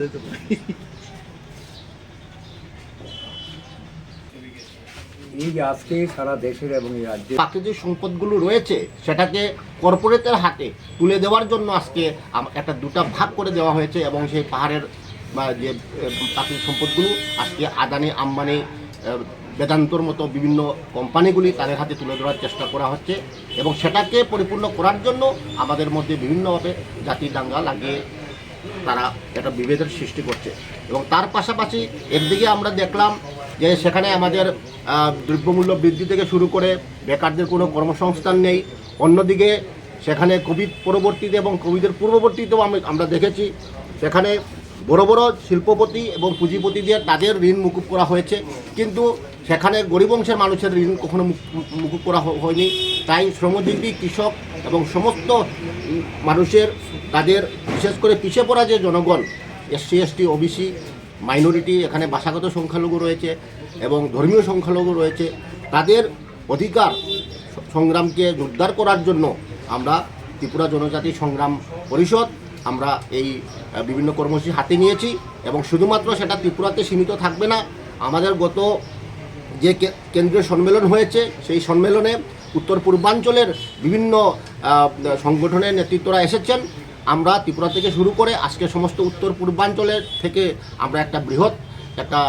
এই যে আজকে সারা দেশের এবং এই রাজ্যে প্রাকৃতিক সম্পদগুলো রয়েছে, সেটাকে কর্পোরেটের হাতে তুলে দেওয়ার জন্য আজকে একটা দুটা ভাগ করে দেওয়া হয়েছে এবং সেই পাহাড়ের যে প্রাকৃতিক সম্পদগুলো আজকে আদানি, আম্বানি বেদান্তর মতো বিভিন্ন কোম্পানিগুলি তাদের হাতে তুলে ধরার চেষ্টা করা হচ্ছে এবং সেটাকে পরিপূর্ণ করার জন্য আমাদের মধ্যে বিভিন্নভাবে জাতি দাঙ্গা লাগিয়ে তারা একটা বিভেদের সৃষ্টি করছে। এবং তার পাশাপাশি একদিকে আমরা দেখলাম যে সেখানে আমাদের দ্রব্যমূল্য বৃদ্ধি থেকে শুরু করে বেকারদের কোনো কর্মসংস্থান নেই। অন্যদিকে সেখানে কোভিড পরবর্তীতে এবং কোভিডের পূর্ববর্তীতেও আমি আমরা দেখেছি সেখানে বড় বড় শিল্পপতি এবং পুঁজিপতিদের তাদের ঋণ মুকুব করা হয়েছে। কিন্তু সেখানে গরিব অংশের মানুষের ঋণ কখনো মুকুব করা হয়নি। তাই শ্রমজীবী, কৃষক এবং সমস্ত মানুষের, তাদের, বিশেষ করে পিছিয়ে পড়া যে জনগণ, এসসি, এসটি, ওবিসি, মাইনরিটি, এখানে ভাষাগত সংখ্যালঘু রয়েছে এবং ধর্মীয় সংখ্যালঘু রয়েছে, তাদের অধিকার সংগ্রামকে জোরদার করার জন্য আমরা ত্রিপুরা জনজাতি সংগ্রাম পরিষদ, আমরা এই বিভিন্ন কর্মসূচি হাতে নিয়েছি এবং শুধুমাত্র সেটা ত্রিপুরাতে সীমিত থাকবে না, আমাদের গত যে কেন্দ্রীয় সম্মেলন হয়েছে, সেই সম্মেলনে উত্তর পূর্বাঞ্চলের বিভিন্ন সংগঠনের নেতৃত্বরা এসেছেন। আমরা ত্রিপুরা থেকে শুরু করে আজকে সমস্ত উত্তর পূর্বাঞ্চলের থেকে আমরা একটা বৃহৎ, একটা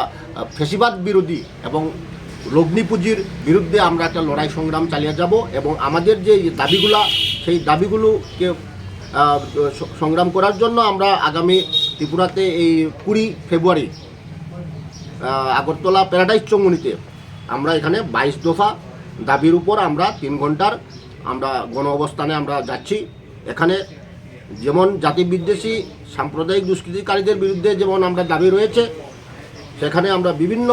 ফেসিবাদ বিরোধী এবং লগ্নি পুঁজির বিরুদ্ধে আমরা একটা লড়াই সংগ্রাম চালিয়ে যাব এবং আমাদের যে দাবিগুলা, সেই দাবিগুলোকে সংগ্রাম করার জন্য আমরা আগামী ত্রিপুরাতে এই কুড়ি ফেব্রুয়ারি আগরতলা প্যারাডাইজ চৌমুনিতে আমরা এখানে বাইশ দফা দাবির উপর আমরা তিন ঘণ্টার আমরা গণ অবস্থানে আমরা যাচ্ছি। এখানে যেমন জাতি বিদ্বেষী, সাম্প্রদায়িক দুষ্কৃতিকারীদের বিরুদ্ধে যেমন আমরা দাবি রয়েছে, সেখানে আমরা বিভিন্ন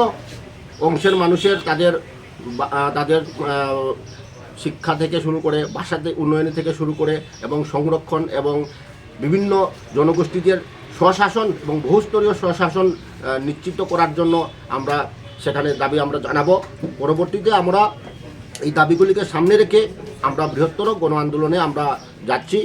অংশের মানুষের তাদের তাদের শিক্ষা থেকে শুরু করে, ভাষাতে উন্নয়ন থেকে শুরু করে এবং সংরক্ষণ এবং বিভিন্ন জনগোষ্ঠীদের স্বশাসন এবং বহুস্তরীয় স্বশাসন নিশ্চিত করার জন্য আমরা সেখানে দাবি আমরা জানাব। পরবর্তীতে আমরা এই দাবিগুলিকে সামনে রেখে আমরা বৃহত্তর গণ আন্দোলনে আমরা যাচ্ছি।